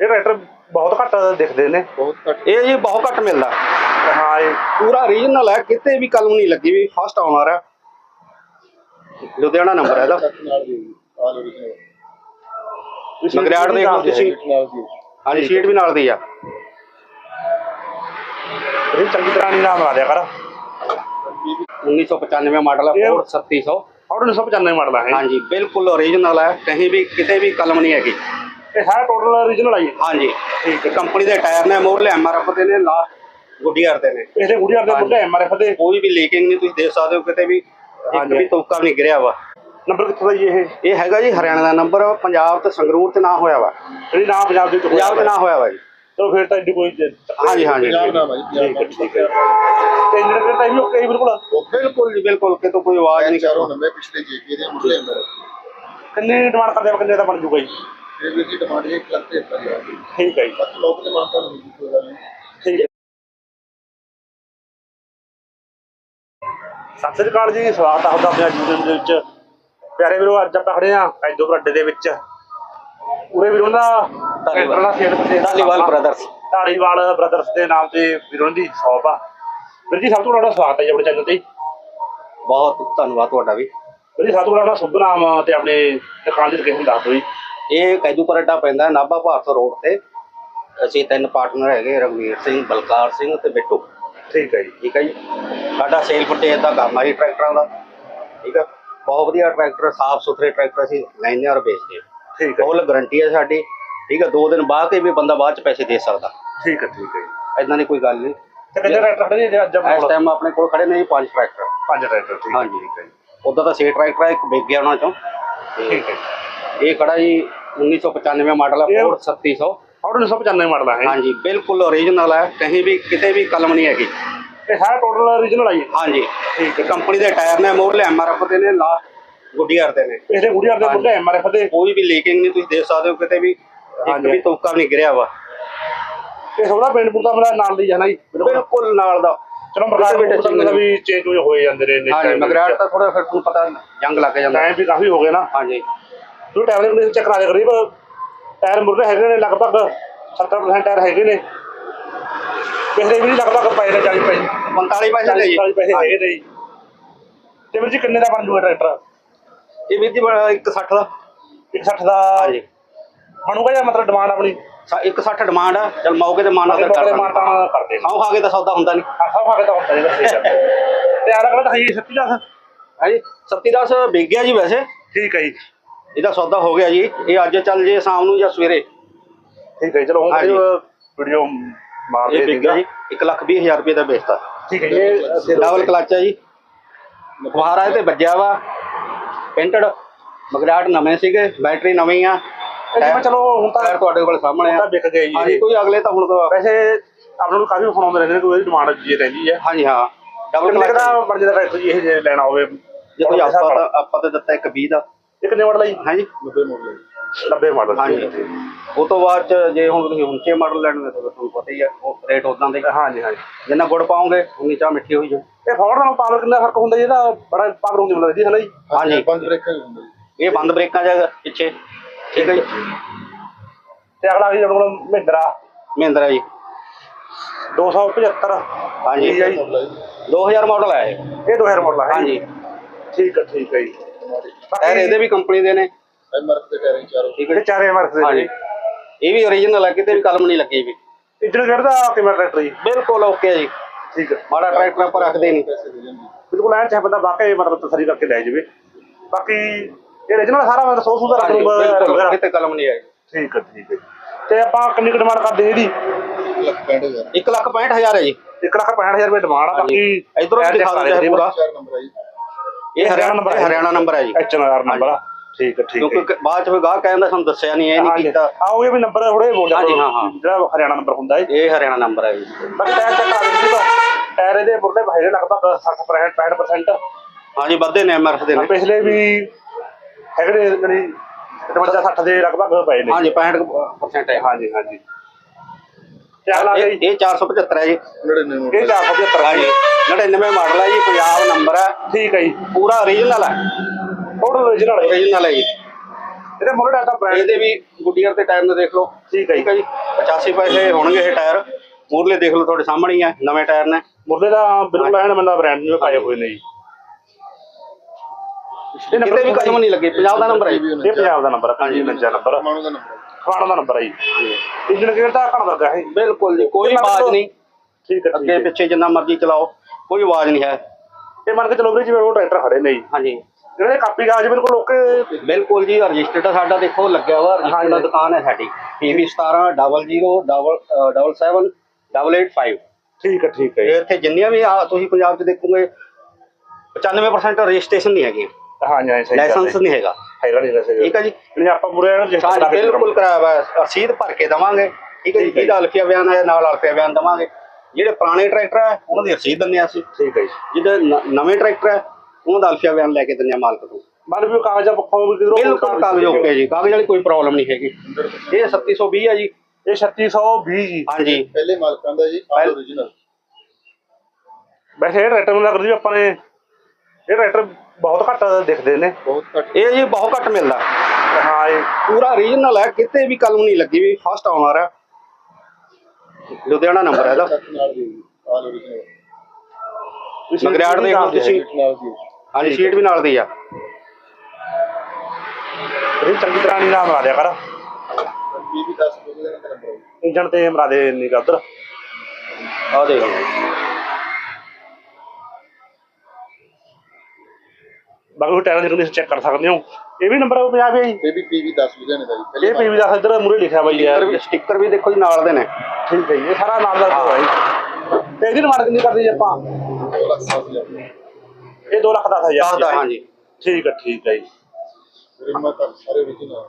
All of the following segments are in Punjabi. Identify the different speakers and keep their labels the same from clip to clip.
Speaker 1: ਇਹ ਟਰੈਕਟਰ ਬਹੁਤ ਘੱਟ ਦਿਖਦੇ ਨੇ।
Speaker 2: ਬਹੁਤ ਘੱਟ।
Speaker 3: ਇਹ ਜੀ ਬਹੁਤ ਘੱਟ ਮਿਲਦਾ।
Speaker 1: ਹਾਂ ਇਹ
Speaker 3: ਪੂਰਾ ਰੀਜਨਲ ਹੈ ਕਿਤੇ ਵੀ ਕਲਮ ਨਹੀਂ ਲੱਗੀ ਵੀ ਫਸਟ ਆਨਰ ਹੈ। ਲੁਧਿਆਣਾ ਨੰਬਰ ਹੈ ਇਹਦਾ।
Speaker 2: ਦੀ
Speaker 3: ਮਗਰਿਆੜ ਦੇਖ ਲਓ ਤੁਸੀਂ।
Speaker 2: ਦੀ
Speaker 3: ਹਾਂਜੀ ਸ਼ੀਟ ਵੀ ਨਾਲ ਦੀ ਆ।
Speaker 1: ਇਹ ਚੰਗੀ ਤਰ੍ਹਾਂ ਨਹੀਂ ਨਾਮ ਲਾ ਦਿਆ ਕਰ।
Speaker 3: 1995 ਮਾਡਲ ਹੈ ਫੋਰਡ 3700
Speaker 1: ਆਉਟ 995 ਮਾਡਲ ਹੈ
Speaker 3: ਹਾਂਜੀ ਬਿਲਕੁਲ ਓਰੀਜਨਲ ਹੈ ਕहीं ਵੀ ਕਿਤੇ ਵੀ ਕਲਮ ਨਹੀਂ ਹੈਗੀ।
Speaker 1: ਇਹ ਸਾਰਾ ਟੋਟਲ ਓਰੀਜਨਲ ਆਈ
Speaker 3: ਹਾਂਜੀ। ਠੀਕ ਹੈ ਕੰਪਨੀ ਦੇ ਟਾਇਰ ਨੇ ਮੋਰਲੇ ਐਮਆਰਐਫ ਦੇ ਨੇ ਲਾਸਟ ਗੁੱਡੀਅਰ ਦੇ ਨੇ।
Speaker 1: ਇਹਦੇ ਗੁੜੀਆਂ ਦੇ ਮੁੱਢੇ ਐਮਆਰਐਫ ਦੇ।
Speaker 3: ਕੋਈ ਵੀ ਲੀਕਿੰਗ ਨਹੀਂ ਤੁਸੀਂ ਦੇਖ ਸਕਦੇ ਹੋ ਕਿਤੇ ਵੀ ਇੱਕ। ਵੀ ਤੁਪਕਾ ਵੀ ਨਹੀਂ ਗਿਰਿਆ ਵਾ।
Speaker 1: ਨੰਬਰ ਕਿੱਥੋਂ ਦਾ ਜੀ ਇਹ?
Speaker 3: ਇਹ ਹੈਗਾ ਜੀ ਹਰਿਆਣਾ ਦਾ ਨੰਬਰ ਪੰਜਾਬ ਤੇ ਸੰਗਰੂਰ ਤੇ ਨਾ ਹੋਇਆ ਵਾ।
Speaker 1: ਜਿਹੜੀ ਨਾਮ ਪੰਜਾਬ ਦੇ
Speaker 3: ਪੰਜਾਬ ਤੇ ਨਾ ਹੋਇਆ ਵਾ ਜੀ।
Speaker 1: ਚਲੋ ਫਿਰ ਤਾਂ ਐਡੀ ਕੋਈ ਜ-
Speaker 3: ਹਾਂਜੀ ਹਾਂਜੀ।
Speaker 2: ਪੰਜਾਬ ਨਾਮ ਹੈ ਜੀ
Speaker 1: ਠੀਕ ਹੈ ਠੀਕ ਹੈ। ਤੇ ਦਾ ਟਾਈਮ ਓਕੇ ਬਿਲਕੁਲ?
Speaker 3: ਬਿਲਕੁਲ ਜੀ ਬਿਲਕੁਲ ਕਿਤੋਂ ਕੋਈ ਆਵਾਜ਼ ਨਹੀਂ
Speaker 2: ਚਾਰੋਂ ਨੰਬਰ ਪਿਛਲੇ ਜੀਪੀ ਦੇ ਮੁੱਢਲੇ ਅੰਦਰ
Speaker 1: ਕਿੰਨੀ ਡਿਮਾਂਡ ਕਰਦੇ ਆ ਕਿੰਨੇ ਦਾ ਬਣ ਜੂਗਾ ਜੀ? ਹੈ ਜੀ।
Speaker 2: ਲੋਕ ਦੇ ਕੋਈ ਗੱਲ ਨਹੀਂ।
Speaker 1: ਠੀਕ ਹੈ। ਸਤਿ ਸ੍ਰੀ ਅਕਾਲ ਜੀ ਸਵਾਗਤ ਹੈ ਤੁਹਾਡਾ ਆਪਣੇ YouTube ਦੇ ਵਿੱਚ। ਪਿਆਰੇ ਵੀਰੋ ਅੱਜ ਆਪਾਂ ਖੜੇ ਆ ਅੱਡੇ ਦੇ ਵਿੱਚ। ਉਰੇ ਵੀਰੋ ਦਾ ਟਰੈਕਟਰ ਦਾ ਸੇਲ ਤੇ
Speaker 3: ਧਾਲੀਵਾਲ
Speaker 1: ਬ੍ਰਦਰਸ ਦੇ ਨਾਮ ਤੇ ਵੀਰੋ ਦੀ ਸ਼ਾਪ ਆ। ਵੀਰ ਜੀ ਸਭ ਤੋਂ ਤੁਹਾਡਾ ਸਵਾਗਤ ਹੈ ਜੀ ਆਪਣੇ ਚੈਨਲ ਤੇ।
Speaker 3: ਬਹੁਤ ਧੰਨਵਾਦ ਤੁਹਾਡਾ ਵੀ।
Speaker 1: ਵੀਰ ਜੀ ਸਭ ਤੋਂ ਪਹਿਲਾਂ ਆਪਣਾ ਸ਼ੁਭ ਨਾਮ ਤੇ ਆਪਣੇ ਦੁਕਾਨ ਦੀ ਲੋਕੇਸ਼ਨ ਦੱਸ ਦਿਓ ਜੀ।
Speaker 3: ਇਹ ਕੈਦੂਪੁਰ ਅੱਡਾ ਪੈਂਦਾ ਨਾਭਾ ਭਾਰਤ ਰੋਡ ਤੇ। ਅਸੀਂ ਤਿੰਨ ਪਾਰਟਨਰ ਹੈਗੇ ਰਘਵੀਰ ਸਿੰਘ ਬਲਕਾਰ ਸਿੰਘ ਤੇ ਬਿੱਟੂ।
Speaker 1: ਠੀਕ ਹੈ ਜੀ।
Speaker 3: ਠੀਕ ਹੈ ਜੀ? ਸਾਡਾ ਸੇਲ ਪਰਚੇਜ ਦਾ ਕੰਮ ਹੈ ਜੀ ਟਰੈਕਟਰਾਂ ਦਾ। ਠੀਕ ਹੈ ਬਹੁਤ ਵਧੀਆ ਟਰੈਕਟਰ ਸਾਫ਼ ਸੁਥਰੇ ਟਰੈਕਟਰ ਅਸੀਂ ਲੈਂਦੇ ਔਰ ਵੇਚਦੇ
Speaker 1: ਠੀਕ ਹੈ
Speaker 3: ਫੁੱਲ ਗਾਰੰਟੀ ਹੈ ਸਾਡੀ। ਠੀਕ ਹੈ ਦੋ ਦਿਨ ਬਾਅਦ ਕੇ ਵੀ ਬੰਦਾ ਬਾਅਦ ਚ ਪੈਸੇ ਦੇ ਸਕਦਾ।
Speaker 1: ਠੀਕ ਹੈ ਠੀਕ ਹੈ ਜੀ।
Speaker 3: ਐਦਾਂ ਦੀ ਕੋਈ ਗੱਲ ਨਹੀਂ।
Speaker 1: ਤੇ ਕਿੰਨੇ ਟਰੈਕਟਰ ਖੜੇ ਜੀ ਅੱਜ ਆਪਣੇ
Speaker 3: ਇਸ
Speaker 1: ਕੋਲ?
Speaker 3: ਟਾਈਮ ਆਪਣੇ ਕੋਲ ਖੜੇ ਨੇ ਜੀ ਪੰਜ ਟਰੈਕਟਰ।
Speaker 1: ਪੰਜ ਟਰੈਕਟਰ ਠੀਕ ਹੈ ਜੀ।
Speaker 3: ਉਦਾਂ ਤਾਂ ਛੇ ਟਰੈਕਟਰ ਹੈ ਇੱਕ ਵਿਕ ਗਿਆ ਉਹਨਾਂ ਚੋਂ।
Speaker 1: ਠੀਕ ਹੈ
Speaker 3: ਇਹ ਖੜਾ ਜੀ 1995 ਮਾਡਲ ਹੈ ਫੋਰਡ 3700
Speaker 1: ਆਉਟ 995 ਮਾਡਲ ਹੈ
Speaker 3: ਹਾਂਜੀ ਬਿਲਕੁਲ ਓਰੀਜਨਲ ਹੈ ਕहीं ਵੀ ਕਿਤੇ ਵੀ ਕਲਮ ਨਹੀਂ ਹੈਗੀ।
Speaker 1: ਇਹ ਸਾਰਾ ਟੋਟਲ ਓਰੀਜਨਲ ਆਈ
Speaker 3: ਹਾਂਜੀ।
Speaker 1: ਠੀਕ
Speaker 3: ਤੇ ਕੰਪਨੀ ਦੇ ਟਾਇਰ ਨੇ ਮੋਰਲੇ ਐਮਆਰਐਫ ਦੇ ਨੇ ਲਾਸਟ ਗੁੱਡੀਅਰ ਦੇ ਨੇ।
Speaker 1: ਇਹਦੇ ਗੁੜੀਆਂ ਦੇ ਮੁੱਢੇ ਐਮਆਰਐਫ ਦੇ।
Speaker 3: ਕੋਈ ਵੀ ਲੀਕਿੰਗ ਨਹੀਂ ਤੁਸੀਂ ਦੇਖ ਸਕਦੇ ਹੋ ਕਿਤੇ ਵੀ ਇੱਕ। ਵੀ ਤੁਪਕਾ ਵੀ ਨਹੀਂ ਗਿਰਿਆ ਵਾ।
Speaker 1: ਇਹ ਥੋੜਾ ਪਿੰਡ ਪੁਰ ਦਾ ਮੇਰਾ ਨਾਲ ਦੀ ਜਾਣਾ ਜੀ।
Speaker 3: ਬਿਲਕੁਲ ਨਾਲ ਦਾ।
Speaker 1: ਚਲੋ ਮਗਰਾਟ
Speaker 3: ਵੀ
Speaker 1: ਚੇਂਜ ਹੋਏ ਜਾਂਦੇ ਨੇ
Speaker 3: ਹਾਂਜੀ ਮਗਰਾਟ ਤਾਂ ਥੋੜਾ ਫਿਰ ਤੁਹਾਨੂੰ ਪਤਾ ਜੰਗ ਲੱਗ ਜਾਂਦਾ।
Speaker 1: ਟਾਈਮ ਵੀ ਕਾਫੀ ਹੋ ਗਏ ਨਾ।
Speaker 3: ਹਾਂਜੀ।
Speaker 1: ਜੋ ਟਾਇਰ ਦੇ ਚੈੱਕ ਕਰਾ ਦੇ ਕਰੀਬ ਟਾਇਰ ਮੁਰਦੇ ਹੈਗੇ ਨੇ ਲਗਭਗ 70% ਟਾਇਰ ਹੈਗੇ ਨੇ। ਪਿਛਲੇ ਵੀ ਲਗਭਗ ਪਏ ਨੇ 40 ਪੈਸੇ
Speaker 3: 45 ਪੈਸੇ ਨੇ ਜੀ।
Speaker 1: 40 ਪੈਸੇ ਹੈਗੇ ਨੇ ਤੇ ਵੀਰ ਜੀ ਕਿੰਨੇ ਦਾ ਬਣ ਜੂਗਾ ਟਰੈਕਟਰ?
Speaker 3: ਇਹ ਵੀਰ ਜੀ 160 ਦਾ।
Speaker 1: 160 ਦਾ
Speaker 3: ਹਾਂਜੀ।
Speaker 1: ਬਣੂਗਾ ਜਾਂ ਮਤਲਬ ਡਿਮਾਂਡ ਆਪਣੀ?
Speaker 3: 160 ਡਿਮਾਂਡ ਆ। ਚਲ ਮੌਕੇ ਤੇ ਮਾਨਾ ਕਰ
Speaker 1: ਤੇ ਮਾਰਤਾ ਕਰਦੇ
Speaker 3: ਖਾਓ ਖਾ ਕੇ ਤਾਂ ਸੌਦਾ ਹੁੰਦਾ ਨਹੀਂ।
Speaker 1: ਆਖਾ ਖਾ ਕੇ ਤਾਂ ਹੁੰਦਾ ਨਹੀਂ ਸਹੀ ਗੱਲ ਹੈ। ਤੇ ਹੈ ਸੱਚੀ ਦਾ
Speaker 3: ਹਾਂਜੀ। 3710 ਵਿਕ ਗਿਆ ਜੀ ਵੈਸੇ।
Speaker 1: ਠੀਕ ਹੈ ਜੀ।
Speaker 3: ਇਹਦਾ ਸੌਦਾ ਹੋ ਗਿਆ ਜੀ। ਇਹ ਅੱਜ ਚੱਲ ਜੇ ਸ਼ਾਮ ਨੂੰ ਜਾਂ ਸਵੇਰੇ।
Speaker 1: ਠੀਕ ਹੈ ਚਲੋ ਹੁਣ
Speaker 3: ਹਾਂਜੀ।
Speaker 1: ਵੀਡੀਓ ਮਾਰ
Speaker 3: ਇਹ
Speaker 1: ਦੇ
Speaker 3: ਵਿਕ ਗਿਆ ਜੀ। 1 ਲੱਖ ਵੀਹ ਹਜ਼ਾਰ ਰੁਪਏ ਦਾ ਵੇਚਤਾ।
Speaker 1: ਠੀਕ ਹੈ ਜੀ ਇਹ
Speaker 3: ਡਬਲ ਕਲਚ ਹੈ ਜੀ। ਇਹ ਤੇ ਵੱਜਿਆ ਵਾ। ਪੇਂਟਡ ਮਗਰਾਟ ਨਵੇਂ ਸੀਗੇ ਬੈਟਰੀ ਨਵੀਂ ਆ।
Speaker 1: ਜਿਵੇਂ ਚਲੋ ਹੁਣ ਤਾਂ
Speaker 3: ਟਾਇਰ ਤੁਹਾਡੇ ਕੋਲ ਸਾਹਮਣੇ ਆ।
Speaker 1: ਤਾਂ ਵਿਕ ਗਏ ਜੀ
Speaker 3: ਹਾਂਜੀ
Speaker 1: ਇਹ।
Speaker 3: ਕੋਈ ਅਗਲੇ ਤਾਂ ਹੁਣ ਤਾਂ
Speaker 1: ਵੈਸੇ ਆਪਾਂ ਨੂੰ ਕਾਫੀ ਫੋਨ ਆਉਂਦੇ ਰਹਿੰਦੇ ਨੇ ਕੋਈ ਡਿਮਾਂਡ ਜੀ ਰਹਿੰਦੀ ਹੈ
Speaker 3: ਹਾਂਜੀ ਹਾਂ। ਡਬਲ
Speaker 1: ਕਿੰਨੇ
Speaker 3: ਕਲਚ
Speaker 1: ਦਾ ਬਣ ਜਾਂਦਾ ਟਰੈਕਟਰ ਜੀ ਇਹ ਜੇ ਲੈਣਾ ਹੋਵੇ।
Speaker 3: ਜੇ ਕੋਈ ਆਪਾਂ ਤਾਂ ਆਪਾਂ ਤਾਂ ਦਿੱਤਾ ਇੱਕ 20 ਦਾ।
Speaker 1: ਇਹ ਕਿੰਨੇ ਮਾਡਲ ਹੈ ਜੀ।
Speaker 3: ਹਾਂਜੀ।
Speaker 2: 90 ਮਾਡਲ
Speaker 1: 90 ਮਾਡਲ
Speaker 3: ਹਾਂਜੀ। ਉਹ ਤੋਂ ਬਾਅਦ ਚ ਜੇ ਹੁਣ ਤੁਸੀਂ ਉੱਚੇ ਮਾਡਲ ਲੈਣਗੇ ਤਾਂ ਤੁਹਾਨੂੰ ਪਤਾ ਹੀ ਆ ਉਹ ਰੇਟ ਉਦਾਂ ਦੇ।
Speaker 1: ਹਾਂਜੀ ਹਾਂਜੀ।
Speaker 3: ਜਿੰਨਾ ਗੁੜ ਪਾਓਗੇ ਉਨੀ ਚਾਹ ਮਿੱਠੀ ਹੋਈ ਜਾਊ।
Speaker 1: ਇਹ ਫੋਰਡ ਨਾਲ ਪਾਵਰ ਕਿੰਨਾ ਫ਼ਰਕ ਹੁੰਦਾ ਜੀ ਇਹਦਾ ਬੜਾ ਪਾਵਰ ਹੁੰਦੀ ਮਿਲਦੀ ਹੈ ਨਾ ਜੀ।
Speaker 3: ਹਾਂਜੀ।
Speaker 2: ਬੰਦ ਬ੍ਰੇਕਾਂ ਵੀ ਹੁੰਦਾ ਜੀ
Speaker 3: ਇਹ ਬੰਦ ਬ੍ਰੇਕਾਂ ਜਗ੍ਹਾ ਪਿੱਛੇ। ਠੀਕ ਹੈ ਜੀ।
Speaker 1: ਤੇ ਅਗਲਾ ਜੀ ਆਪਣੇ ਕੋਲ ਮਹਿੰਦਰਾ।
Speaker 3: ਮਹਿੰਦਰਾ ਜੀ।
Speaker 1: 275
Speaker 3: ਹਾਂਜੀ
Speaker 1: ਹੈ ਜੀ
Speaker 2: ਮਾਡਲ ਹੈ ਜੀ।
Speaker 3: 2000 ਮਾਡਲ ਹੈ ਇਹ।
Speaker 1: ਇਹ 2000 ਮਾਡਲ ਹੈ
Speaker 3: ਹਾਂਜੀ।
Speaker 1: ਠੀਕ ਹੈ ਠੀਕ ਹੈ ਜੀ।
Speaker 3: ਟਾਇਰ ਇਹਦੇ ਵੀ ਕੰਪਨੀ ਦੇ ਨੇ।
Speaker 2: ਐਮਆਰਐਫ ਦੇ ਟਾਇਰ ਚਾਰੋਂ।
Speaker 3: ਠੀਕ ਹੈ
Speaker 1: ਇਹ
Speaker 3: ਜੀ
Speaker 1: ਚਾਰੇ ਐਮਆਰਐਫ ਦੇ
Speaker 3: ਹਾਂਜੀ।
Speaker 1: ਜੀ
Speaker 3: ਇਹ ਵੀ ਓਰੀਜਨਲ ਹੈ ਕਿਤੇ ਵੀ ਕਲਮ ਨਹੀਂ ਲੱਗੀ ਵੀ।
Speaker 1: ਗੇਅਰ ਦਾ ਕਿਵੇਂ ਟਰੈਕਟਰ ਜੀ।
Speaker 3: ਬਿਲਕੁਲ ਓਕੇ ਜੀ।
Speaker 1: ਠੀਕ ਹੈ।
Speaker 3: ਮਾੜਾ ਟਰੈਕਟਰ ਆਪਾਂ ਰੱਖਦੇ ਨਹੀਂ।
Speaker 1: ਬਿਲਕੁਲ ਐਨ ਚਾਹੇ ਬੰਦਾ ਵਾਕਈ ਮਤਲਬ ਤਸਰੀ ਕਰਕੇ ਲੈ ਜਾਵੇ। ਬਾਕੀ ਇਹ original ਸਾਰਾ ਮਤਲਬ ਸੌ ਸੂਦਾ ਰੱਖ ਲੂੰਗਾ
Speaker 3: ਬਿਲਕੁਲ। ਕਿਤੇ ਕਲਮ ਨਹੀਂ ਆਈ
Speaker 1: ਠੀਕ ਹੈ ਠੀਕ ਹੈ ਤੇ ਆਪਾਂ ਕਿੰਨੀ ਕੁ ਡਿਮਾਂਡ ਕਰਦੇ ਇਹਦੀ?
Speaker 2: 1 ਲੱਖ 65000
Speaker 3: 1 ਲੱਖ 65000 ਹੈ ਜੀ
Speaker 1: 1 ਲੱਖ 65000 ਰੁਪਏ ਡਿਮਾਂਡ ਆ ਬਾਕੀ
Speaker 3: ਇਧਰੋਂ ਦਿਖਾ ਦਿੰਦੇ ਆ ਪੂਰਾ।
Speaker 2: ਨੰਬਰ ਜੀ।
Speaker 3: ਇਹ ਹਰਿਆਣਾ ਨੰਬਰ ਹਰਿਆਣਾ ਨੰਬਰ ਹੈ ਜੀ।
Speaker 1: ਐਚਐਨਆਰ ਨੰਬਰ ਆ। ਠੀਕ ਹੈ ਠੀਕ ਹੈ।
Speaker 3: ਕਿਉਂਕਿ ਬਾਅਦ ਚ ਕੋਈ ਕਹਿੰਦਾ ਸਾਨੂੰ ਦੱਸਿਆ ਨਹੀਂ ਇਹ ਨਹੀਂ ਕੀਤਾ।
Speaker 1: ਆਓ ਇਹ ਵੀ ਨੰਬਰ ਥੋੜੇ ਬੋਲ ਜਾ
Speaker 3: ਹਾਂ, ਹਾਂ।
Speaker 1: ਜਿਹੜਾ ਹਰਿਆਣਾ ਨੰਬਰ ਹੁੰਦਾ ਹੈ
Speaker 3: ਇਹ ਹਰਿਆਣਾ ਨੰਬਰ ਹੈ ਜੀ।
Speaker 1: ਬਾਕੀ ਟਾਇਰ ਚੈੱਕ ਕਰਾ ਦੇ ਜੀ ਟਾਇਰ ਇਹਦੇ ਮੁਰਲੇ ਭਾਈ ਲਗਭਗ 60 65%
Speaker 3: ਹਾਂਜੀ ਵੱਧੇ ਨੇ ਐਮਆਰਐਫ ਦੇ ਨੇ।
Speaker 1: ਪਿਛਲੇ ਵੀ ਹੈਗੇ ਨੇ ਜਿਹੜੀ 55 60 ਦੇ ਲਗਭਗ ਪਏ ਨੇ।
Speaker 3: ਹਾਂਜੀ 65% ਹੈ।
Speaker 1: ਹਾਂਜੀ ਹਾਂਜੀ।
Speaker 3: ਇਹ
Speaker 1: ਜੀ
Speaker 3: ਇਹ 475 ਹੈ ਜੀ।
Speaker 2: 99
Speaker 1: ਇਹ
Speaker 2: ਮਾਡਲ
Speaker 1: 475
Speaker 3: ਹਾਂਜੀ। 99 ਮਾਡਲ ਹੈ ਜੀ ਪੰਜਾਬ ਨੰਬਰ ਹੈ।
Speaker 1: ਠੀਕ ਹੈ ਜੀ।
Speaker 3: ਪੂਰਾ ਓਰੀਜਨਲ ਹੈ।
Speaker 1: ਟੋਟਲ original ਹੈ।
Speaker 3: ਓਰੀਜਨਲ ਹੈ ਜੀ।
Speaker 1: ਇਹਦੇ ਮੁੱਢ ਡਾਟਾ ਬ੍ਰਾਂਡ
Speaker 3: ਇਹਦੇ ਵੀ ਗੁੱਡੀਅਰ ਦੇ ਟਾਇਰ ਨੇ ਦੇਖ ਲਓ।
Speaker 1: ਠੀਕ ਹੈ ਜੀ।
Speaker 3: ਠੀਕ ਹੈ ਜੀ। 85 ਪੈਸੇ ਹੋਣਗੇ ਇਹ ਟਾਇਰ ਮੂਰਲੇ ਦੇਖ ਲਓ ਤੁਹਾਡੇ ਸਾਹਮਣੇ ਹੀ ਹੈ ਨਵੇਂ ਟਾਇਰ ਨੇ।
Speaker 1: ਮੁਰਲੇ ਦਾ ਬਿਲਕੁਲ ਐਨ ਬੰਦਾ ਬ੍ਰਾਂਡ ਨੂੰ ਪਾਏ ਹੋਏ ਨੇ ਜੀ। ਇਹ ਨੰਬਰ
Speaker 3: ਕਿਤੇ ਵੀ ਕਦਮ ਨਹੀਂ ਲੱਗੇ। ਪੰਜਾਬ ਦਾ ਨੰਬਰ ਹੈ ਜੀ।
Speaker 1: ਇਹ ਪੰਜਾਬ ਦਾ ਨੰਬਰ ਹੈ। ਹਾਂਜੀ ਨੰਜਾ ਨੰਬਰ
Speaker 2: ਮਾਣੂ ਦਾ ਨੰਬਰ
Speaker 1: ਖਵਾਣਾ ਦਾ ਨੰਬਰ ਹੈ ਜੀ। ਇੰਜਨ ਗੇਅਰ ਦਾ ਘਣ ਵਰਗਾ ਹੈ।
Speaker 3: ਬਿਲਕੁਲ ਜੀ ਕੋਈ ਆਵਾਜ਼ ਨਹੀਂ।
Speaker 1: ਠੀਕ ਹੈ
Speaker 3: ਅੱਗੇ
Speaker 1: ਹੈ।
Speaker 3: ਪਿੱਛੇ ਜਿੰਨਾ ਮਰਜ਼ੀ ਚਲਾਓ ਕੋਈ ਆਵਾਜ਼ ਨਹੀਂ ਹੈ।
Speaker 1: ਇਹ ਮੰਨ ਕੇ ਚਲੋ ਵੀ ਜਿਵੇਂ ਉਹ ਟਰੈਕਟਰ ਖੜੇ ਨੇ ਜੀ।
Speaker 3: ਹਾਂਜੀ।
Speaker 1: ਜਿਹੜੇ ਕਾਪੀ ਕਾਗਜ਼ ਬਿਲਕੁਲ ਓਕੇ
Speaker 3: ਬਿਲਕੁਲ ਜੀ ਰਜਿਸਟਰਡ ਸਾਡਾ ਦੇਖੋ ਲੱਗਿਆ ਹੋਇਆ ਰਜਿਸਟਰਡ। ਦੁਕਾਨ ਹੈ ਸਾਡੀ। ਪੀਵੀ 17 00 77 885
Speaker 1: ਠੀਕ ਹੈ ਠੀਕ ਹੈ
Speaker 3: ਇੱਥੇ ਜਿੰਨੀਆਂ ਵੀ ਆ ਤੁਸੀਂ ਪੰਜਾਬ 'ਚ ਦੇਖੋਗੇ 95% ਰਜਿਸਟ੍ਰੇਸ਼ਨ ਨਹੀਂ ਹੈਗੀ।
Speaker 1: ਹਾਂਜੀ ਹਾਂਜੀ ਸਹੀ ਹੈ।
Speaker 3: ਲਾਇਸੈਂਸ ਨਹੀਂ ਹੈਗਾ।
Speaker 1: ਹੈਗਾ ਨਹੀਂ ਵੈਸੇ
Speaker 3: ਠੀਕ ਹੈ ਜੀ।
Speaker 1: ਨਹੀਂ ਆਪਾਂ ਪੂਰੇ ਰਜਿਸਟਰ
Speaker 3: ਹਾਂ
Speaker 1: ਕਰਾ ਕੇ
Speaker 3: ਬਿਲਕੁਲ ਕਰਾਇਆ ਹੋਇਆ ਰਸੀਦ ਭਰ ਕੇ ਦਵਾਂਗੇ। ਠੀਕ ਹੈ ਜੀ
Speaker 1: ਠੀਕ ਹੈ
Speaker 3: ਜਿਹਦਾ ਅਲਫੀਆ ਬਿਆਨ ਹੈ ਨਾਲ ਅਲਫੀਆ ਬਿਆਨ ਦਵਾਂਗੇ। ਜਿਹੜੇ ਪੁਰਾਣੇ ਟਰੈਕਟਰ ਹੈ ਉਹਨਾਂ ਦੀ ਰਸੀਦ ਹਾਂ ਅਸੀਂ।
Speaker 1: ਠੀਕ ਹੈ ਜੀ।
Speaker 3: ਜਿਹਦੇ ਨ- ਨਵੇਂ ਟਰੈਕਟਰ ਹੈ ਉਹਨਾਂ ਦਾ ਅਲਫੀਆ ਬਿਆਨ ਲੈ ਕੇ ਹਾਂ ਮਾਲਕ ਤੋਂ।
Speaker 1: ਮਨ ਵੀ ਕਾਗਜ਼ਾਂ ਪੱਖੋਂ ਵੀ ਕਿਧਰੋਂ
Speaker 3: ਬਿਲਕੁਲ ਕਾਗਜ਼ ਓਕੇ ਜੀ ਕਾਗਜ਼ ਵਾਲੀ ਕੋਈ ਪ੍ਰੋਬਲਮ ਨਹੀਂ ਹੈਗੀ। ਇਹ 3720 ਹੈ ਜੀ।
Speaker 1: ਇਹ 3620 ਜੀ।
Speaker 3: ਹਾਂਜੀ।
Speaker 2: ਪਹਿਲੇ ਮਾਲਕਾਂ ਦਾ ਜੀ ਆਲ origignal
Speaker 1: ਵੈਸੇ ਇਹ ਟਰੈਕਟਰ ਨੂੰ ਲੱਗਦਾ ਜੀ ਆਪਾਂ ਨੇ ਇਹ ਟਰੈਕਟਰ ਬਹੁਤ ਘੱਟ ਦਿਖਦੇ ਨੇ।
Speaker 2: ਬਹੁਤ ਘੱਟ।
Speaker 3: ਇਹ ਜੀ ਬਹੁਤ ਘੱਟ ਮਿਲਦਾ।
Speaker 1: ਹਾਂ ਇਹ
Speaker 3: ਪੂਰਾ ਓਰੀਜਨਲ ਹੈ ਕਿਤੇ ਵੀ ਕਲਮ ਨਹੀਂ ਲੱਗੀ ਵੀ ਫਸਟ ਆਨਰ ਹੈ ਲੁਧਿਆਣਾ ਨੰਬਰ ਹੈ ਇਹਦਾ।
Speaker 2: ਨਾਲ ਦੀ ਆਲ origignal
Speaker 1: ਤੁਸੀਂ
Speaker 3: ਮਗਰਿਆੜ ਹਾਂਜੀ ਸ਼ੀਟ ਵੀ ਨਾਲ ਦੀ ਆ।
Speaker 1: ਇਹ ਚੰਗੀ ਤਰ੍ਹਾਂ ਨਹੀਂ ਨਾਮ ਲਾ ਦਿਆ ਕਰ।
Speaker 2: ਵੀ ਵੀ 10 ਰੁਪਏ ਦਾ ਨੰਬਰ ਹੈ
Speaker 1: ਇੰਜਣ ਤੇ ਮਰਾ ਦੇ ਨਹੀਂ ਉਧਰ।
Speaker 3: ਆ ਦੇਖ ਲਓ।
Speaker 1: ਬਾਕੀ ਟਾਇਰਾਂ ਦੀ ਕੰਡੀਸ਼ਨ ਚੈੱਕ ਕਰ ਸਕਦੇ ਹੋ। ਇਹ ਵੀ ਨੰਬਰ 50 ਹੈ ਜੀ।
Speaker 2: ਇਹ ਵੀ ਪੀਵੀ 10 ਲੁਧਿਆਣੇ ਦਾ ਜੀ। ਪਹਿਲੇ
Speaker 1: ਇਹ ਪੀਵੀ ਦਾ ਇੱਧਰ ਮੂਰੇ ਲਿਖਿਆ ਬਾਈ ਯਾਰ।
Speaker 3: ਸਟicker ਵੀ ਦੇਖੋ ਜੀ ਨਾਲ ਦੇ ਨੇ।
Speaker 1: ਠੀਕ ਹੈ ਜੀ ਇਹ ਸਾਰਾ ਨਾਮ ਦਾ ਹੈ ਜੀ। ਤੇ ਇਹਦੀ ਮਾਰਕ ਨਹੀਂ ਕਰਦੇ ਜੀ ਆਪਾਂ?
Speaker 2: ਦੋ ਲੱਖ ਸੱਤ ਹਜ਼ਾਰ।
Speaker 1: ਇਹ 2 ਲੱਖ ਦਸ ਹਜ਼ਾਰ
Speaker 3: ਦੱਸਦਾ ਹਾਂਜੀ।
Speaker 1: ਠੀਕ ਹੈ ਠੀਕ ਹੈ ਜੀ।
Speaker 2: ਰਿਮਾ ਤੱਕ ਸਾਰੇ origignal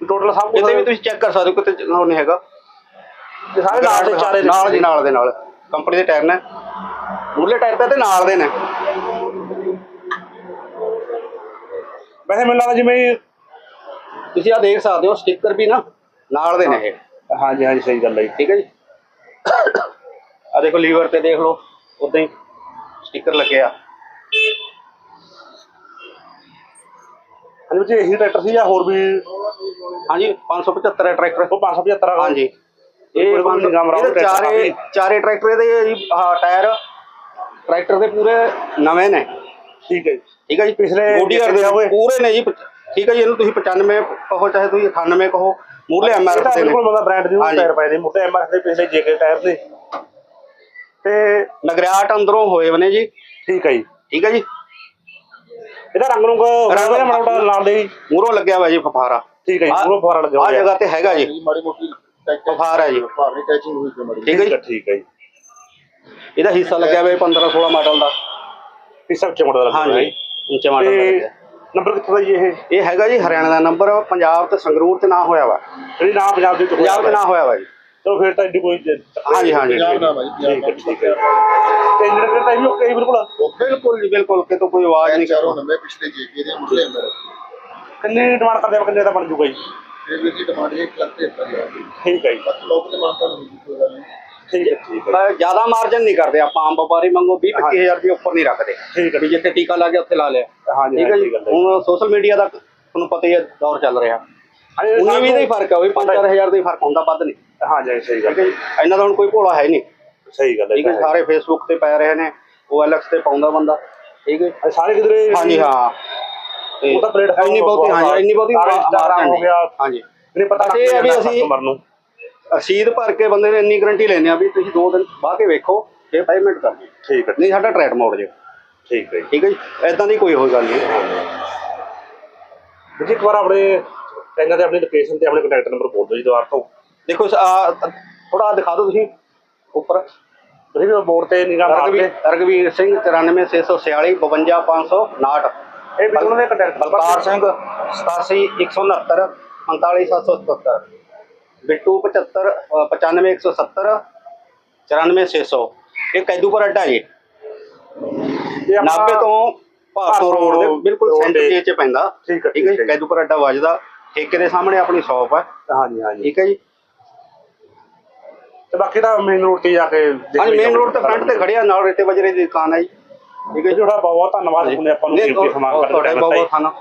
Speaker 1: ਟੋਟਲ ਸਭ ਕੁਝ
Speaker 3: ਇਹਦੇ ਵੀ ਤੁਸੀਂ ਚੈੱਕ ਕਰ ਸਕਦੇ ਹੋ ਕਿਤੇ ਉਹ ਨਹੀਂ ਹੈਗਾ।
Speaker 1: ਇਹ ਸਾਰੇ ਨਾਲ ਦੇ ਚਾਰੇ
Speaker 3: ਨਾਲ ਜੀ ਨਾਲ ਦੇ ਨਾਲ। ਕੰਪਨੀ ਦੇ ਟਾਇਰ ਨੇ। ਮੂਲੇ ਟਾਇਰ ਤੇ ਤੇ ਨਾਲ ਦੇ ਨੇ।
Speaker 1: ਵੈਸੇ ਮੈਨੂੰ ਲੱਗਦਾ ਜਿਵੇਂ
Speaker 3: ਤੁਸੀਂ ਆ ਦੇਖ ਸਕਦੇ ਹੋ ਸਟicker ਵੀ ਨਾ ਨਾਲ ਦੇ ਨੇ ਇਹ।
Speaker 1: ਹਾਂਜੀ ਹਾਂਜੀ ਸਹੀ ਗੱਲ ਹੈ ਜੀ।
Speaker 3: ਠੀਕ ਹੈ ਜੀ। ਆ ਦੇਖੋ ਲੀਵਰ ਤੇ ਦੇਖ ਲਓ ਉਦਾਂ ਹੀ ਸਟicker ਲੱਗਿਆ
Speaker 1: ਹਾਂਜੀ ਜੀ ਇਹੀ ਟਰੈਕਟਰ ਸੀ ਜਾਂ ਹੋਰ ਵੀ?
Speaker 3: ਹਾਂਜੀ 575 ਹੈ ਟਰੈਕਟਰ
Speaker 1: ਉਹ 575
Speaker 3: ਹਾਂਜੀ।
Speaker 1: ਇਹ
Speaker 3: ਇਹ
Speaker 1: ਪੰਜ
Speaker 3: ਇਹਦੇ
Speaker 1: ਟਰੈਕਟਰ
Speaker 3: ਚਾਰੇ ਚਾਰੇ ਟਰੈਕਟਰ ਜੀ ਆਹ ਟਾਇਰ ਟਰੈਕਟਰ ਦੇ ਪੂਰੇ ਨਵੇਂ ਨੇ।
Speaker 1: ਠੀਕ ਹੈ ਜੀ।
Speaker 3: ਠੀਕ ਹੈ ਜੀ
Speaker 1: ਪਿਛਲੇ
Speaker 3: ਦੇ
Speaker 1: ਹੋਏ।
Speaker 3: ਪੂਰੇ ਨੇ ਜੀ। ਠੀਕ ਹੈ ਜੀ ਇਹਨੂੰ ਤੁਸੀਂ 95 ਕਹੋ ਚਾਹੇ ਤੁਸੀਂ 98 ਕਹੋ ਮੂਰਲੇ
Speaker 1: ਇਹ
Speaker 3: ਐਮਆਰਐਫ
Speaker 1: ਤਾਂ
Speaker 3: ਦੇ ਨੇ।
Speaker 1: ਬਿਲਕੁਲ ਬੰਦਾ ਬ੍ਰਾਂਡ ਦੇ
Speaker 3: ਹਾਂਜੀ।
Speaker 1: ਟਾਇਰ ਪਏ ਨੇ ਮੋਟੇ ਐਮਆਰ ਦੇ ਪਿਛਲੇ ਜੇਕੇ ਟਾਇਰ ਨੇ ਤੇ
Speaker 3: ਨਗਰਿਆਟ ਅੰਦਰੋਂ ਹੋਏ ਬਨੇ ਜੀ।
Speaker 1: ਠੀਕ ਹੈ ਜੀ।
Speaker 3: ਠੀਕ ਹੈ ਜੀ।
Speaker 1: ਇਹਦਾ ਰੰਗ ਰੰਗ
Speaker 3: ਰੰਗ-
Speaker 1: ਰੰਗ ਮੋਟਾ ਨਾਲ ਦੇ।
Speaker 3: ਮੂਰੋਂ ਲੱਗਿਆ ਹੋਇਆ ਜੀ ਫਫਾਰਾ
Speaker 1: ਠੀਕ ਹੈ ਜੀ ਪੂਰਾ ਫੁਆਰਾ ਲੱਗਿਆ ਹੋਇਆ।
Speaker 3: ਜਗ੍ਹਾ ਤੇ ਹੈਗਾ ਜੀ।
Speaker 2: ਮਾੜੀ ਮੋਟੀ
Speaker 3: ਫਫਾਰ ਹੈ ਜੀ।
Speaker 2: ਭਾਰੀ ਟੈਚਿੰਗ ਹੋਈ ਸੀ ਮਾੜੀ
Speaker 3: ਠੀਕ ਹੈ
Speaker 1: ਠੀਕ ਹੈ
Speaker 3: ਜੀ
Speaker 1: ਠੀਕ ਹੈ ਜੀ।
Speaker 3: ਇਹਦਾ ਹਿੱਸਾ ਲੱਗਿਆ ਹੋਇਆ 15 16 ਮਾਡਲ ਦਾ।
Speaker 1: ਇਸ ਸਭ ਚ ਮੋਟਾ ਲੱਗਿਆ ਹੋਇਆ
Speaker 3: ਹਾਂਜੀ। ਉੱਚੇ ਮਾਡਲ ਦਾ ਲੱਗਿਆ
Speaker 1: ਨੰਬਰ ਕਿੱਥੋਂ ਦਾ ਜੀ ਇਹ?
Speaker 3: ਇਹ ਹੈਗਾ ਜੀ ਹਰਿਆਣਾ ਦਾ ਨੰਬਰ ਪੰਜਾਬ ਤੇ ਸੰਗਰੂਰ ਤੇ ਨਾ ਹੋਇਆ ਵਾ।
Speaker 1: ਜਿਹੜੀ ਨਾ ਪੰਜਾਬ ਦੇ ਵਿੱਚ
Speaker 3: ਪੰਜਾਬ ਤੇ ਨਾ ਹੋਇਆ ਵਾ ਜੀ।
Speaker 1: ਚਲੋ ਫਿਰ ਤਾਂ ਇੰਨੀ ਕੋਈ ਜ-
Speaker 3: ਹਾਂਜੀ ਹਾਂਜੀ।
Speaker 2: ਪੰਜਾਬ ਨਾਮ ਹੈ ਜੀ
Speaker 1: ਠੀਕ ਹੈ ਠੀਕ ਹੈ ਤੇ ਇੰਜਨ ਕਿਹੜਾ ਤਾਂ ਇਹ ਵੀ ਓਕੇ ਜੀ ਬਿਲਕੁਲ।
Speaker 3: ਬਿਲਕੁਲ ਜੀ ਬਿਲਕੁਲ। ਕਿਤੋਂ ਕੋਈ ਆਵਾਜ਼ ਨਹੀਂ
Speaker 2: ਚਾਰੋਂ ਨੰਬਰ ਪਿਛਲੇ ਜੀਕੇ ਦੇ ਮੁੱਢਲੇ ਅੰਦਰ
Speaker 1: ਕਿੰਨੇ ਡਿਮਾਂਡ ਕਰਦੇ ਆ ਕਿੰਨੇ ਦਾ ਬਣ ਜੂਗਾ ਜੀ?
Speaker 2: ਇਹ ਵੀ ਜੀ ਡਿਮਾਂਡ ਇੱਕ ਲੱਖ ਤੇ ਹਜ਼ਾਰ
Speaker 1: ਠੀਕ ਹੈ ਜੀ।
Speaker 2: ਬਾਕੀ ਲੋਕ ਦੇ ਮਾਨਤਾ ਨੂੰ ਕੋਈ ਗੱਲ ਨਹੀਂ।
Speaker 1: ਠੀਕ ਹੈ ਠੀਕ ਹੈ।
Speaker 3: ਜ਼ਿਆਦਾ ਮਾਰਜਨ ਨਹੀਂ ਕਰਦੇ ਆਪਾਂ ਆਮ ਵਪਾਰੀ ਮੰਗੋ 20 25000 ਰੁਪਏ ਉੱਪਰ ਨਹੀਂ ਰੱਖਦੇ।
Speaker 1: ਠੀਕ ਹੈ।
Speaker 3: ਵੀ ਜਿੱਥੇ ਟੀਕਾ ਲਾ ਕੇ ਉੱਥੇ ਲਾ ਲਿਆ।
Speaker 1: ਹਾਂਜੀ
Speaker 3: ਠੀਕ ਹੈ ਜੀ?
Speaker 1: ਹੈ
Speaker 3: ਹੁਣ ਸੋਸ਼ਲ ਮੀਡੀਆ ਦਾ ਤੁਹਾਨੂੰ ਪਤਾ ਹੀ ਹੈ ਦੌਰ ਚੱਲ ਰਿਹਾ। 19 20 ਦਾ ਹੀ ਫ਼ਰਕ ਹੈ ਉਹ 5-4000 ਦਾ ਹੀ ਫ਼ਰਕ ਹੁੰਦਾ ਵੱਧ ਨਹੀਂ।
Speaker 1: ਹਾਂਜੀ ਸਹੀ ਗੱਲ
Speaker 3: ਠੀਕ ਹੈ ਜੀ? ਇਹਨਾਂ ਦਾ ਹੁਣ ਕੋਈ ਭੋਲਾ ਹੈ ਨਹੀਂ।
Speaker 1: ਸਹੀ ਗੱਲ ਹੈ
Speaker 3: ਠੀਕ ਹੈ ਸਾਰੇ ਫੇਸਬੁੱਕ ਤੇ ਪੈ ਰਹੇ ਨੇ OLX ਤੇ ਪਾਉਂਦਾ ਬੰਦਾ। ਠੀਕ ਹੈ?
Speaker 1: ਸਾਰੇ ਕਿਧਰੇ
Speaker 3: ਹਾਂਜੀ ਹਾਂ।
Speaker 1: ਉਹ ਤਾਂ platform
Speaker 3: ਇੰਨੀ ਬਹੁਤੀ ਹਾਂਜੀ ਇੰਨੀ ਬਹੁਤੀ ਮਾਰਕੀਟ
Speaker 1: ਹੋ ਗਿਆ।
Speaker 3: ਹਾਂਜੀ।
Speaker 1: ਨਹੀਂ ਪਤਾ
Speaker 3: ਅਸੀਂ ਆ ਵੀ
Speaker 1: ਕਸਟਮਰ ਨੂੰ।
Speaker 3: ਰਸੀਦ ਭਰ ਕੇ ਬੰਦੇ ਨੇ ਇੰਨੀ ਗਰੰਟੀ ਲੈਂਦੇ ਆ ਵੀ ਤੁਸੀਂ ਦੋ ਦਿਨ ਬਾਅਦ ਕੇ ਵੇਖੋ ਫਿਰ ਪੇਮੈਂਟ ਕਰ ਦਿਓ।
Speaker 1: ਠੀਕ ਹੈ।
Speaker 3: ਨਹੀਂ ਸਾਡਾ ਟ੍ਰੈਡ ਮੋੜ ਜੇ।
Speaker 1: ਠੀਕ ਹੈ ਜੀ।
Speaker 3: ਠੀਕ ਹੈ ਜੀ? ਐਦਾਂ ਦੀ ਕੋਈ ਹੋਈ ਗੱਲ ਨਹੀਂ
Speaker 1: ਜੀ ਇੱਕ ਵਾਰ ਆਪਣੇ ਇਹਨਾਂ ਦੇ ਆਪਣੀ ਲੋਕੇਸ਼ਨ ਤੇ ਆਪਣੇ ਕੰਟੈਕਟ ਨੰਬਰ ਬੋਲ ਦਿਓ ਜੀ ਦੁਬਾਰਾ ਤੋਂ।
Speaker 3: ਦੇਖੋ ਥੋੜਾ ਦਿਖਾ ਦਿਓ ਤੁਸੀਂ ਉੱਪਰ।
Speaker 1: ਤੁਸੀਂ ਵੀ ਬੋਰਡ ਤੇ ਨਿਗਾਹ ਮਾਰ ਕੇ।
Speaker 3: ਰਗਵੀਰ ਸਿੰਘ 94646 52559
Speaker 1: ਇਹ ਵੀ ਉਹਨਾਂ ਦੇ ਕੰਟੈਕਟ
Speaker 3: ਬਲਕਾਰ ਸਿੰਘ 87 169 45777 ਬਿੱਟੂ 75 ਅ, 95 170 94600 ਇਹ ਕੈਦੂਪੁਰ ਅੱਡਾ ਜੀ।
Speaker 1: ਇਹ ਆਪਣਾ-
Speaker 3: 90 ਤੋਂ ਭਾਸੋ ਰੋਡ ਦੇ ਬਿਲਕੁਲ ਸੈਂਟਰ
Speaker 1: ਦੇ-
Speaker 3: ਚ ਪੈਂਦਾ।
Speaker 1: ਠੀਕ ਹੈ,
Speaker 3: ਠੀਕ ਹੈ ਕੈਦੂਪੁਰ ਅੱਡਾ ਵੱਜਦਾ। ਠੇਕੇ ਦੇ ਸਾਹਮਣੇ ਆਪਣੀ ਸ਼ਾਪ ਹੈ।
Speaker 1: ਹਾਂਜੀ ਹਾਂਜੀ।
Speaker 3: ਠੀਕ ਹੈ ਜੀ।
Speaker 1: ਤੇ ਬਾਕੀ ਤਾਂ ਮੇਨ ਰੋਡ ਤੇ ਜਾ ਕੇ
Speaker 3: ਹਾਂਜੀ। ਮੇਨ ਰੋਡ ਤੇ ਫਰੰਟ ਤੇ ਖੜਿਆ ਨਾਲ ਰੇਤੇ ਵਜਰੇ ਦੀ ਦੁਕਾਨ ਹੈ ਜੀ। ਠੀਕ ਹੈ ਜੀ।
Speaker 1: ਤੁਹਾਡਾ ਬਹੁਤ ਧੰਨਵਾਦ ਹੁੰਦੇ ਆਪਾਂ ਨੂੰ ਕੀਮਤੀ ਸਮਾਨ
Speaker 3: ਉਹ-
Speaker 1: ਕੱਢ
Speaker 3: ਤੁਹਾਡਾ
Speaker 1: ਕੇ
Speaker 3: ਬਹੁਤ ਬਹੁਤ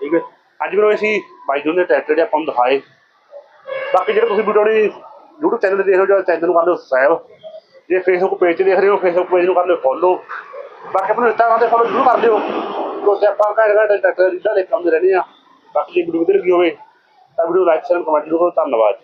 Speaker 3: ਠੀਕ ਹੈ
Speaker 1: ਅੱਜ ਮੈਨੂੰ ਅਸੀਂ ਬਾਈ ਜੀ ਨੇ ਟਰੈਕਟਰ ਜਿਹੜੇ ਆਪਾਂ ਨੂੰ ਦਿਖਾਏ। ਬਾਕੀ ਜਿਹੜੇ ਤੁਸੀਂ ਵੀਡੀਓ ਦੀ YouTube ਚੈਨਲ ਤੇ ਦੇਖ ਰਹੇ ਹੋ ਜਾਂ ਚੈਨਲ ਨੂੰ ਕਰ ਲਿਓ ਸਬਸਕ੍ਰਾਈਬ ਜੇ ਫੇਸਬੁੱਕ ਪੇਜ ਤੇ ਦੇਖ ਰਹੇ ਹੋ ਫੇਸਬੁੱਕ ਪੇਜ ਨੂੰ ਕਰ ਲਿਓ ਫੋਲੋ ਬਾਕੀ ਆਪਣੇ ਇੰਸਟਾਗ੍ਰਾਮ ਤੇ ਫੋਲੋ ਜ਼ਰੂਰ ਕਰ ਲਿਓ। ਕਿਉਂਕਿ ਆਪਾਂ ਘੰਟੇ ਘੰਟੇ ਟਰੈਕਟਰ ਰੀਡਾਂ ਲੈ ਕੇ ਆਉਂਦੇ ਰਹਿੰਦੇ ਆ ਬਾਕੀ ਜੇ ਵੀਡੀਓ ਵਧੀਆ ਲੱਗੀ ਹੋਵੇ, ਤਾਂ ਵੀਡੀਓ ਲਾਈਕ ਸ਼ੇਅਰ ਕਮੈਂਟ ਜ਼ਰੂਰ ਕਰੋ। ਧੰਨਵਾਦ।